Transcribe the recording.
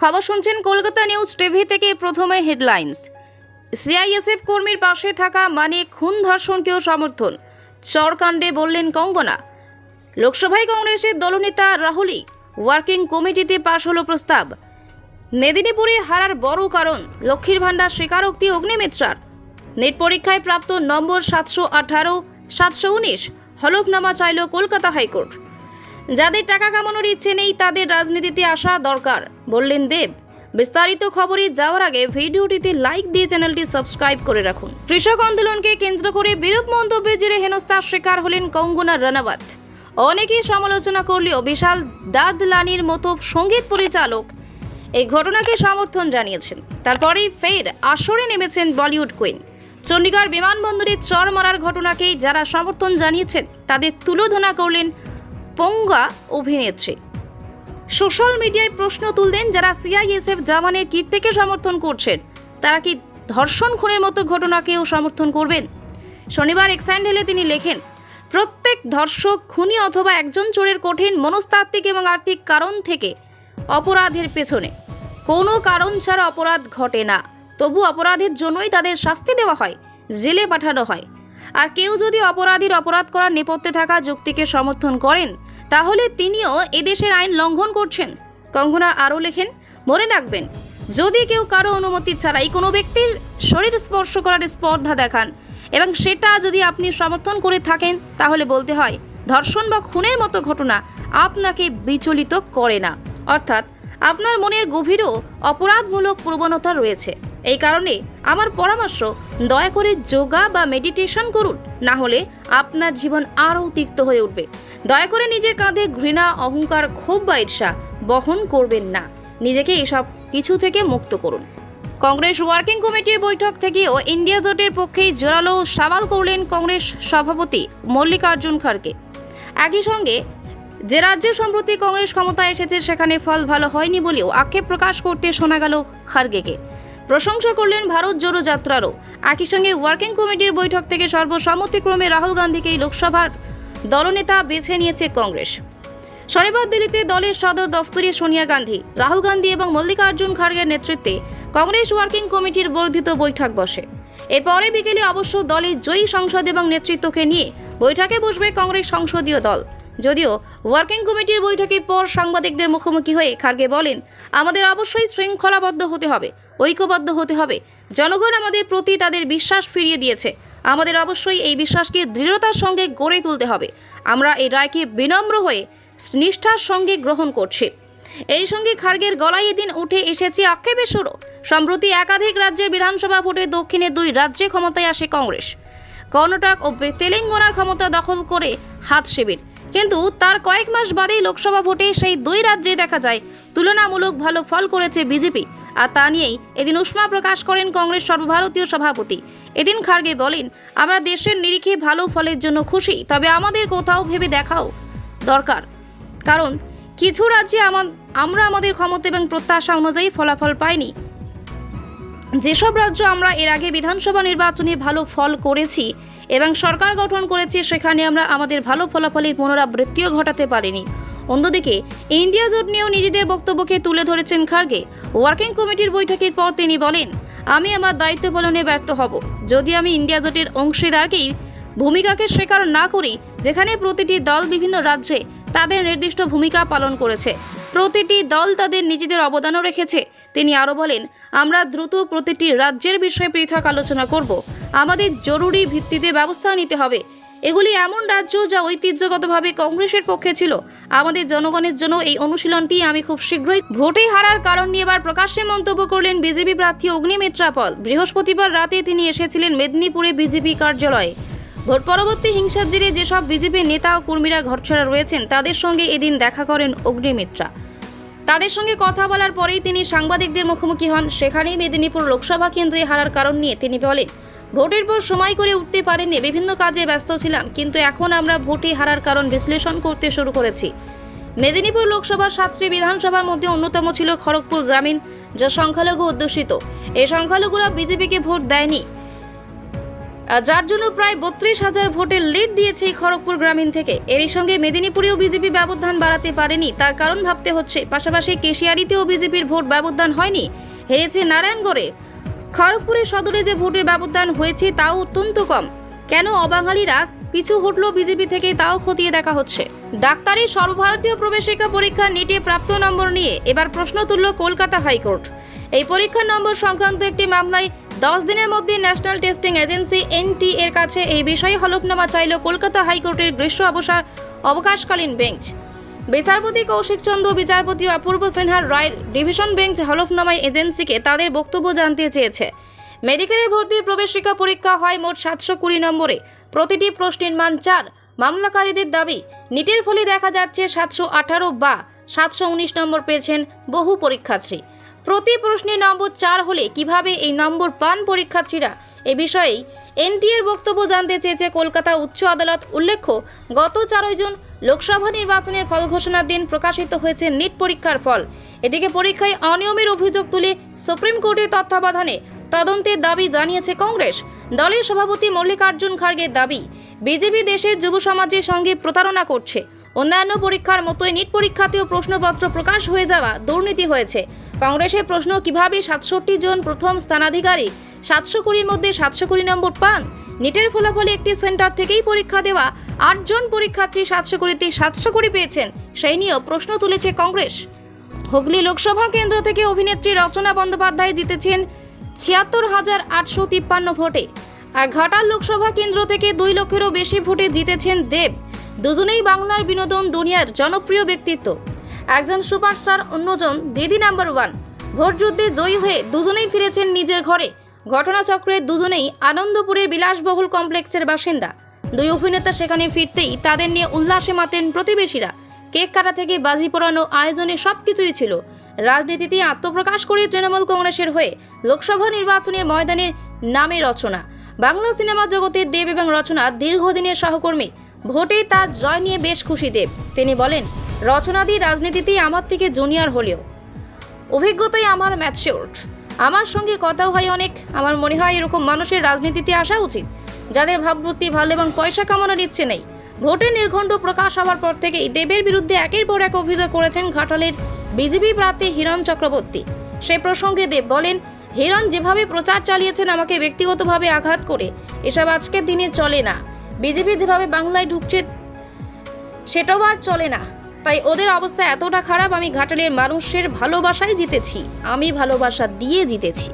খবর শুনছেন Kolkata news TV থেকে প্রথমে হেডলাইন্স। সিআইএসএফ কর্মীর পাশে থাকা মানে খুন ধর্ষণকেও সমর্থন। চরকাণ্ডে বললেন কঙ্গনা। লোকসভায় কংগ্রেসের দলনেতা রাহুলই ওয়ার্কিং কমিটিতে পাশ হলো প্রস্তাব। মেদিনীপুরে হারার বড় কারণ লক্ষ্মীর ভাণ্ডার স্বীকারোক্তি অগ্নিমিত্রার। নেট পরীক্ষায় প্রাপ্ত নম্বর সাতশো আঠারো, সাতশো উনিশ, হলফনামা চাইল কলকাতা হাইকোর্ট। যাদের টাকা কামানোর ইচ্ছে নেই, তাদের রাজনীতিতে আসা দরকার। বললেন দেব। বিস্তারিত খবরে যাওয়ার আগে ভিডিওটিতে লাইক দিয়ে চ্যানেলটি সাবস্ক্রাইব করে রাখুন। কৃষক আন্দোলনকে কেন্দ্র করে বিরূপ মন্তব্যে জেরে হেনস্থার শিকার হলেন কঙ্গনা রানাওয়াত। অনেকেই সমালোচনা করলেও বিশাল দাদলানির মতো সংগীত পরিচালক এই ঘটনাকে সমর্থন জানিয়েছেন। তারপরেই ফের আসরে নেমেছেন বলিউড কুইন। চণ্ডীগড় বিমানবন্দরে চর মারার ঘটনাকেই যারা সমর্থন জানিয়েছেন, তাদের তুলোধনা করলেন পঙ্গা অভিনেত্রী। সোশ্যাল মিডিয়ায় প্রশ্ন তুললেন যারা সিআইএসএফ জামানের কীর্তিকে সমর্থন করছেন, তারা কি ধর্ষণ খুনের মতো ঘটনাকেও সমর্থন করবেন? শনিবার এক তিনি লেখেন, প্রত্যেক ধর্ষক, খুনি অথবা একজন চোরের কঠিন মনস্তাত্ত্বিক এবং আর্থিক কারণ থেকে অপরাধের পেছনে। কোনো কারণ ছাড়া অপরাধ ঘটে না। তবু অপরাধের জন্যই তাদের শাস্তি দেওয়া হয়, জেলে পাঠানো হয়। আর কেউ যদি অপরাধীর অপরাধ করার নেপথ্যে থাকা যুক্তিকে সমর্থন করেন তাহলে তিনিও এদেশের আইন লঙ্ঘন করছেন। কঙ্গনা আরও লেখেন, মনে রাখবেন, যদি কেউ কারও অনুমতি ছাড়াই কোনো ব্যক্তির শরীর স্পর্শ করার স্পর্ধা দেখান এবং সেটা যদি আপনি সমর্থন করে থাকেন, তাহলে বলতে হয়, ধর্ষণ বা খুনের মতো ঘটনা আপনাকে বিচলিত করে না। অর্থাৎ আপনার মনের গভীরও অপরাধমূলক প্রবণতা রয়েছে। এই কারণে আমার পরামর্শ, দয়া করে যোগা বা মেডিটেশন করুন, না হলে আপনার জীবন আরও তিক্ত হয়ে উঠবে। দয়া করে নিজের কাঁধে ঘৃণা, অহংকার, ক্ষোভ বা ঈর্ষা বহন করবেন না। নিজেকে এসব কিছু থেকে মুক্ত করুন। কংগ্রেস ওয়ার্কিং কমিটির বৈঠক থেকেও ইন্ডিয়া জোটের পক্ষেই জোরালো সওয়াল করলেন কংগ্রেস সভাপতি মল্লিকার্জুন খড়গে। একই সঙ্গে যে রাজ্যে সম্প্রতি কংগ্রেস ক্ষমতায় এসেছে, সেখানে ফল ভালো হয়নি বলেও আক্ষেপ প্রকাশ করতে শোনা গেল খার্গেকে প্রশংসা করলেন ভারত জোড়ো যাত্রারও। একই সঙ্গে ওয়ার্কিং কমিটির বৈঠক থেকে সর্বসম্মতিক্রমে রাহুল গান্ধীকেই লোকসভার দলনেতা বেছে নিয়েছে কংগ্রেস। শনিবার দিল্লিতে দলের সদর দফতরে সোনিয়া গান্ধী, রাহুল গান্ধী এবং মল্লিকার্জুন খাড়গের নেতৃত্বে কংগ্রেস ওয়ার্কিং কমিটির বর্ধিত বৈঠক বসে। এরপরে বিকেলে অবশ্য দলের জয়ী সংসদ এবং নেতৃত্বকে নিয়ে বৈঠকে বসবে কংগ্রেস সংসদীয় দল। যদিও ওয়ার্কিং কমিটির বৈঠকের পর সাংবাদিকদের মুখোমুখি হয়ে খার্গে বলেন, আমাদের অবশ্যই শৃঙ্খলাবদ্ধ হতে হবে। ঐক্যবদ্ধ হতে হবে। জনগণ আমাদের প্রতি তাদের বিশ্বাস ফিরিয়ে দিয়েছে। আমাদের অবশ্যই এই বিশ্বাসকে দৃঢ়তার সঙ্গে গড়ে তুলতে হবে। আমরা এই রায়কে বিনম্র হয়ে নিষ্ঠার সঙ্গে গ্রহণ করছি। এই সঙ্গে খার্গের গলায় এদিন উঠে এসেছে আক্ষেপের সুরও। সম্প্রতি একাধিক রাজ্যের বিধানসভা ভোটে দক্ষিণে দুই রাজ্যে ক্ষমতায় আসে কংগ্রেস। কর্ণাটক ও তেলেঙ্গানার ক্ষমতা দখল করে হাত শিবির। কিন্তু তার কয়েক মাস বাদেই লোকসভা ভোটে সেই দুই রাজ্যে দেখা যায়, তুলনামূলক ভালো ফল করেছে বিজেপি। আর তা নিয়েই এদিন উষ্মা প্রকাশ করেন কংগ্রেস সর্বভারতীয় সভাপতি। এদিন খার্গে বলেন, আমরা দেশের নিরিখে ভালো ফলের জন্য খুশি, তবে আমাদের কোথাও ভেবে দেখাও দরকার। কারণ কিছু রাজ্যে আমা- আমরা আমাদের ক্ষমতা এবং প্রত্যাশা অনুযায়ী ফলাফল পাইনি। যেসব রাজ্য আমরা এর আগে বিধানসভা নির্বাচনে ভালো ফল করেছি এবং সরকার গঠন করেছি, সেখানে আমরা আমাদের ভালো ফলাফলের পুনরাবৃত্তিও ঘটাতে পারিনি। অন্যদিকে ইন্ডিয়া জোট নিয়েও নিজেদের বক্তব্যকে তুলে ধরেছেন খার্গে। ওয়ার্কিং কমিটির বৈঠকের পর তিনি বলেন, আমি আমার দায়িত্ব পালনে ব্যর্থ হব। যদি আমি ইন্ডিয়া জোটের অংশীদারকেই ভূমিকাকে স্বীকার না করি, যেখানে প্রতিটি দল বিভিন্ন রাজ্যে তাদের নির্দিষ্ট ভূমিকা পালন করেছে, প্রতিটি দল তাদের নিজেদের অবদানও রেখেছে। তিনি আরও বলেন, আমরা দ্রুত প্রতিটি রাজ্যের বিষয়ে পৃথক আলোচনা করব। আমাদের জরুরি ভিত্তিতে ব্যবস্থা নিতে হবে। এগুলি এমন রাজ্য যা ঐতিহ্যগতভাবে কংগ্রেসের পক্ষে ছিল। আমাদের জনগণের জন্য এই অনুশীলনটি আমি খুব শীঘ্রই ভোটে হারার কারণ নিয়ে এবার প্রকাশ্যে মন্তব্য করলেন বিজেপি প্রার্থী অগ্নিমিত্রা পল বৃহস্পতিবার রাতে তিনি এসেছিলেন মেদিনীপুরে বিজেপি কার্যালয়ে। ভোট পরবর্তী হিংসার জেরে যেসব বিজেপি নেতা ও কর্মীরা ঘরছাড়া রয়েছেন, তাদের সঙ্গে এদিন দেখা করেন অগ্নিমিত্রা। তাদের সঙ্গে কথা বলার পরেই তিনি সাংবাদিকদের মুখোমুখি হন। সেখানেই মেদিনীপুর লোকসভা কেন্দ্রে হারার কারণ নিয়ে তিনি বলেন ভোটের পর সময় করে উঠতে পারেননি, বিভিন্ন কাজে ব্যস্ত ছিলাম, কিন্তু এখন আমরা ভোটে হারার কারণ বিশ্লেষণ করতে শুরু করেছি। মেদিনীপুর লোকসভার সাতটি বিধানসভার মধ্যে অন্যতম ছিল খড়গপুর গ্রামীণ, যা সংখ্যালঘু অধ্যুষিত। এই সংখ্যালঘুরা বিজেপিকে ভোট দেয়নি। যার জন্য প্রায় বত্রিশ হাজার ভোটের লিড দিয়েছে খড়গপুর গ্রামীণ থেকে। এরই সঙ্গে মেদিনীপুরেও বিজেপি ব্যবধান বাড়াতে পারেনি, তার কারণ ভাবতে হচ্ছে, পাশাপাশি কেশিয়ারিতেও বিজেপির ভোট ব্যবধান হয়নি, হেরেছে নারায়ণগড়ে। খড়গপুরের সদরে যে ভোটের ব্যবধান হয়েছে তাও অত্যন্ত কম। কেন অবাঙালিরা পিছু হটল বিজেপি থেকে তাও খতিয়ে দেখা হচ্ছে। ডাক্তারি সর্বভারতীয় প্রবেশিকা পরীক্ষা নিটে প্রাপ্ত নম্বর নিয়ে এবার প্রশ্ন তুলল কলকাতা হাইকোর্ট। এই পরীক্ষার নম্বর সংক্রান্ত একটি মামলায় দশ দিনের মধ্যে ন্যাশনাল টেস্টিং এজেন্সি এনটি এর কাছে এই বিষয়ে হলফনামা চাইল কলকাতা হাইকোর্টের গ্রীষ্ম অবসর অবকাশকালীন বেঞ্চ। বিচারপতি কৌশিক চন্দ্র বিচারপতি অপূর্ব সিনহার রায়ের ডিভিশন বেঞ্চ হলফনামায় এজেন্সিকে তাদের বক্তব্য জানতে চেয়েছে। মেডিকেলে ভর্তি প্রবেশিকা পরীক্ষা হয় মোট সাতশো কুড়ি নম্বরে। প্রতিটি প্রশ্নের মান চার। মামলাকারীদের দাবি, নিটের ফলে দেখা যাচ্ছে সাতশো আঠারো বা সাতশো উনিশ নম্বর পেয়েছেন বহু পরীক্ষার্থী। প্রতি প্রশ্নে নম্বর চার হলে কীভাবে এই নম্বর পান পরীক্ষার্থীরা? এ বিষয়েই এনটিএর বক্তব্য জানতে চেয়েছে কলকাতা উচ্চ আদালত। উল্লেখ্য, গত চারই জুন লোকসভা নির্বাচনের ফল ঘোষণার দিন প্রকাশিত হয়েছে নিট পরীক্ষার ফল। এদিকে পরীক্ষায় অনিয়মের অভিযোগ তুলে সুপ্রিম কোর্টের তত্ত্বাবধানে তদন্তের দাবি জানিয়েছে কংগ্রেস। দলের সভাপতি মল্লিকার্জুন খার্গের দাবি, বিজেপি দেশের যুব সমাজের সঙ্গে প্রতারণা করছে। অন্যান্য পরীক্ষার মতোই নিট পরীক্ষাতেও প্রশ্নপত্র প্রকাশ হয়ে যাওয়া দুর্নীতি হয়েছে। কংগ্রেসের প্রশ্ন, কীভাবে সাতষট্টি জন প্রথম স্থানাধিকারী সাতশো কুড়ির মধ্যে সাতশো কুড়ি নম্বর পান? নিটের ফলাফলে একটি সেন্টার থেকেই পরীক্ষা দেওয়া। আটজন পরীক্ষার্থী সাতশো কুড়িতে সাতশো কুড়ি পেয়েছেন। সেই নিয়েও প্রশ্ন তুলেছে কংগ্রেস। হুগলি লোকসভা কেন্দ্র থেকে অভিনেত্রী রচনা বন্দ্যোপাধ্যায় জিতেছেন ছিয়াত্তর হাজার আটশো তিপ্পান্ন ভোটে। আর ঘাটাল লোকসভা কেন্দ্র থেকে দুই লক্ষেরও বেশি ভোটে জিতেছেন দেব। দুজনেই বাংলার বিনোদন দুনিয়ার জনপ্রিয় ব্যক্তিত্ব। একজন সুপারস্টার, অন্যজন দিদি নাম্বার ওয়ান। ভোট যুদ্ধে জয়ী হয়ে দুজনেই ফিরেছেন নিজের ঘরে। ঘটনাচক্রে দুজনেই আনন্দপুরের বিলাসবহুল কমপ্লেক্সের বাসিন্দা। দুই অভিনেতা সেখানে ফিরতেই তাদের নিয়ে উল্লাসে মাতেন প্রতিবেশীরা। কেক কাটা থেকে বাজি পোড়ানো আয়োজনে সব কিছুই ছিল। রাজনীতিতে আত্মপ্রকাশ করে তৃণমূল কংগ্রেসের হয়ে লোকসভা নির্বাচনের ময়দানের নামে রচনা। বাংলা সিনেমা জগতের দেব এবং রচনা দীর্ঘদিনের সহকর্মী। ভোটে তার জয় নিয়ে বেশ খুশি দেব। তিনি বলেন, রচনাদি রাজনীতিতে আমার থেকে জুনিয়র হলেও। অভিজ্ঞতাই আমার ম্যাচিওর্ড। আমার সঙ্গে কথাও হয় অনেক। আমার মনে হয় এরকম মানুষের রাজনীতিতে আসা উচিত। যাদের ভাবমূর্তি ভালো এবং পয়সা কামানোর ইচ্ছে নেই। ভোটের নির্ঘণ্ট প্রকাশ হওয়ার পর থেকেই দেবের বিরুদ্ধে একের পর এক অভিযোগ করেছেন ঘাটালের বিজেপি প্রার্থী হিরণ চক্রবর্তী। সে প্রসঙ্গে দেব বলেন, হিরণ, যেভাবে প্রচার চালিয়েছেন আমাকে ব্যক্তিগতভাবে আঘাত করে, এসব আজকের দিনে চলে না। বিজেপি যেভাবে বাংলায় ঢুকছে, সেটাও আর চলে না। তাই ওদের অবস্থা এতটা খারাপ আমি ঘাটালের মানুষের ভালোবাসায় জিতেছি। আমি ভালোবাসা দিয়ে জিতেছি।